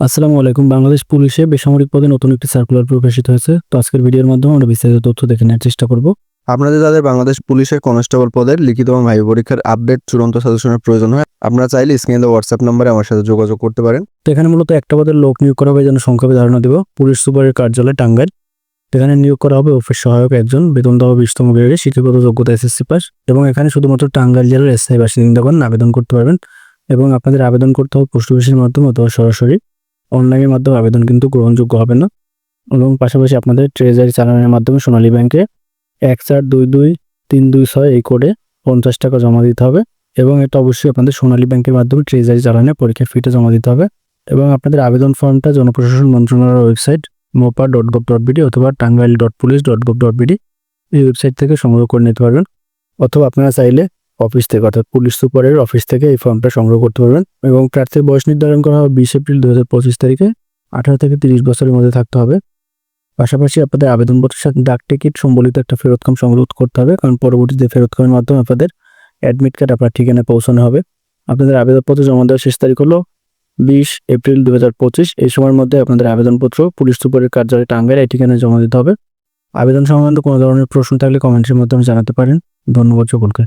আসসালামু আলাইকুম। বাংলাদেশ পুলিশে বেসামরিক পদে নতুন একটি সার্কুলার প্রকাশিত হয়েছে। তো আজকের ভিডিওর মাধ্যমে আমরা বিস্তারিত তথ্য দেখে নেওয়ার চেষ্টা করব। আপনাদের যাদের বাংলাদেশ পুলিশের কনস্টেবল পদের লিখিত এবং ভাই পরীক্ষার আপডেট চূড়ান্ত সাজেশনের প্রয়োজন হয় আপনারা চাইলে স্ক্রিনে দেওয়া হোয়াটসঅ্যাপ নাম্বারে আমার সাথে যোগাযোগ করতে পারেন। তো এখানে মূলত একটা পদের লোক নিয়োগ করা হবে যেন সংক্ষেপে ধারণা দেব। পুলিশ সুপারের কার্যালয় টাঙ্গাইল। এখানে নিয়োগ করা হবে অফিস সহায়ক একজন বেতন দেওয়া বিশতম গ্রেডে শিক্ষাগত যোগ্যতা এসএসসি পাস। এবং এখানে শুধুমাত্র টাঙ্গাইল জেলার এসআই বাসিন্দাগণ আবেদন করতে পারবেন। এবং আপনাদের আবেদন করতে হবে পোস্ট অফিসের মাধ্যমে অথবা সরাসরি। অনলাইনের মাধ্যমে আবেদন কিন্তু গ্রহণযোগ্য হবে না। এবং পাশাপাশি আপনাদের ট্রেজারি চালানোর মাধ্যমে সোনালী ব্যাংকে এক চার দুই দুই তিন দুই ছয় এই কোডে পঞ্চাশ টাকা জমা দিতে হবে। এবং এটা অবশ্যই আপনাদের সোনালী ব্যাংকের মাধ্যমে ট্রেজারি চালানে পরীক্ষার ফিটা জমা দিতে হবে। এবং আপনাদের আবেদন ফর্মটা জনপ্রশাসন মন্ত্রণালয়ের website mopa dot gov dot BD অথবা Tangail dot police dot gov dot BD এই ওয়েবসাইট থেকে সংগ্রহ করে নিতে পারবেন। অথবা আপনারা চাইলে অফিস থেকে, অর্থাৎ পুলিশ সুপারের অফিস থেকে এই ফর্মটা সংগ্রহ করতে পারবেন এবং প্রার্থীর বয়স নির্ধারণ করা হবে বিশ এপ্রিল দু তারিখে। আঠারো থেকে তিরিশ বছরের মধ্যে থাকতে হবে। পাশাপাশি আপনাদের আবেদনপত্রের সাথে ডাক টিকিট, সম্বলিত একটা ফেরতকাম সংগ্রহ করতে হবে। কারণ পরবর্তীতে ফেরতকামের মাধ্যমে আপনাদের অ্যাডমিট কার্ড আপনার ঠিকানায় পৌঁছানো হবে। আপনাদের আবেদনপত্র জমা দেওয়ার শেষ তারিখ হলো বিশ এপ্রিল দু হাজার পঁচিশ। এই সময়ের মধ্যে আপনাদের আবেদনপত্র পুলিশ সুপারের কার্যালয়ে টাঙ্গাইল এই ঠিকানায় জমা দিতে হবে। আবেদন সংক্রান্ত কোনো ধরনের প্রশ্ন থাকলে কমেন্টের মাধ্যমে জানাতে পারেন। ধন্যবাদ সকলকে।